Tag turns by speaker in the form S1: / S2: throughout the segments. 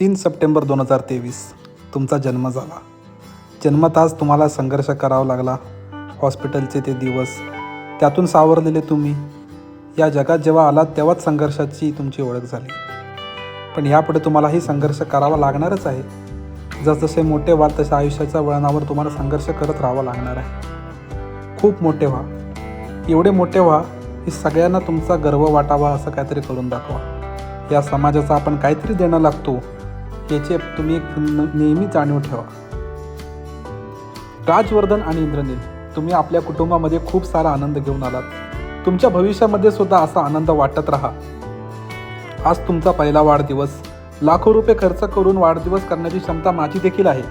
S1: तीन सप्टेंबर दोन हजार तेवीस. तुमचा जन्म झाला. जन्मताच तुम्हाला संघर्ष करावा लागला. हॉस्पिटलचे ते दिवस. त्यातून सावरलेले तुम्ही. या जगात जेव्हा आलात तेव्हाच संघर्षाची तुमची ओळख झाली. पण यापुढे तुम्हालाही संघर्ष करावा लागणारच आहे. जसजसे मोठे व्हाल तशा आयुष्याच्या वळणावर तुम्हाला संघर्ष करत राहावं लागणार आहे. खूप मोठे व्हा. एवढे मोठे व्हा की सगळ्यांना तुमचा गर्व वाटावा असं काहीतरी करून दाखवा. या समाजाचा आपण काहीतरी देणं लागतो. याची तुम्ही एक नेहमी जाणीव ठेवा. राजवर्धन आणि इंद्रनील तुम्ही आपल्या कुटुंबामध्ये खूप सारा आनंद घेऊन आलात. तुमच्या भविष्यामध्ये सुद्धा असा आनंद वाटत राहा. आज तुमचा पहिला वाढदिवस. लाखो रुपये खर्च करून वाढदिवस करण्याची क्षमता माझी देखील आहे.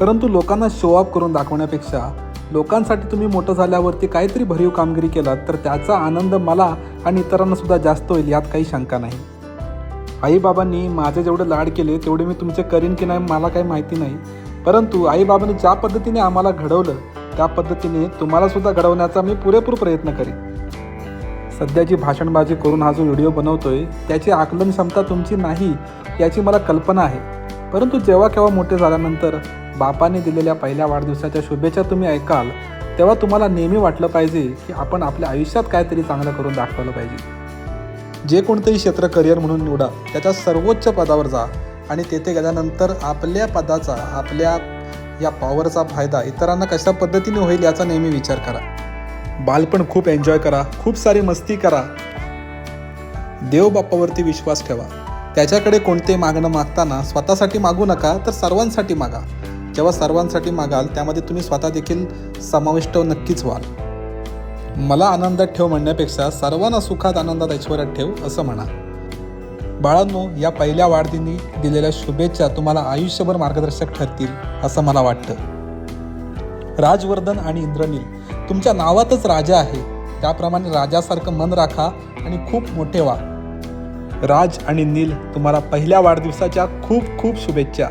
S1: परंतु लोकांना शो ऑफ करून दाखवण्यापेक्षा लोकांसाठी तुम्ही मोठं झाल्यावरती काहीतरी भरीव कामगिरी केलात तर त्याचा आनंद मला आणि इतरांना सुद्धा जास्त होईल यात काही शंका नाही. आईबाबांनी माझे जेवढे लाड केले तेवढे मी तुमचे करीन की नाही मला काही माहिती नाही. परंतु आईबाबांनी ज्या पद्धतीने आम्हाला घडवलं त्या पद्धतीने तुम्हाला सुद्धा घडवण्याचा मी पुरेपूर प्रयत्न करेन. सध्याची भाषणबाजी करून हा जो व्हिडिओ बनवतोय त्याची आकलन क्षमता तुमची नाही याची मला कल्पना आहे. परंतु जेव्हा केव्हा मोठे झाल्यानंतर बापाने दिलेल्या पहिल्या वाढदिवसाच्या शुभेच्छा तुम्ही ऐकाल तेव्हा तुम्हाला नेहमी वाटलं पाहिजे की आपण आपल्या आयुष्यात काहीतरी चांगलं करून दाखवलं पाहिजे. जे कोणतंही क्षेत्र करिअर म्हणून निवडा त्याच्या सर्वोच्च पदावर जा आणि तेथे गेल्यानंतर आपल्या पदाचा आपल्या या पॉवरचा फायदा इतरांना कशा पद्धतीने होईल याचा नेहमी विचार करा. बालपण खूप एन्जॉय करा खूप सारी मस्ती करा. देवबापावरती विश्वास ठेवा. त्याच्याकडे कोणते मागणं मागताना स्वतःसाठी मागू नका तर सर्वांसाठी मागा. जेव्हा सर्वांसाठी मागाल त्यामध्ये तुम्ही स्वतः देखील समाविष्ट नक्कीच व्हाल. मला आनंदात ठेव म्हणण्यापेक्षा सर्वांना सुखात आनंदात ऐश्वर्यात ठेव असं म्हणा. बाळांनो या पहिल्या वाढदिनी दिलेल्या शुभेच्छा तुम्हाला आयुष्यभर मार्गदर्शक ठरतील असं मला वाटतं. राजवर्धन आणि इंद्रनील तुमच्या नावातच राजा आहे. त्याप्रमाणे राजासारखं मन राखा आणि खूप मोठे व्हा. राज आणि नील तुम्हाला पहिल्या वाढदिवसाच्या खूप खूप शुभेच्छा.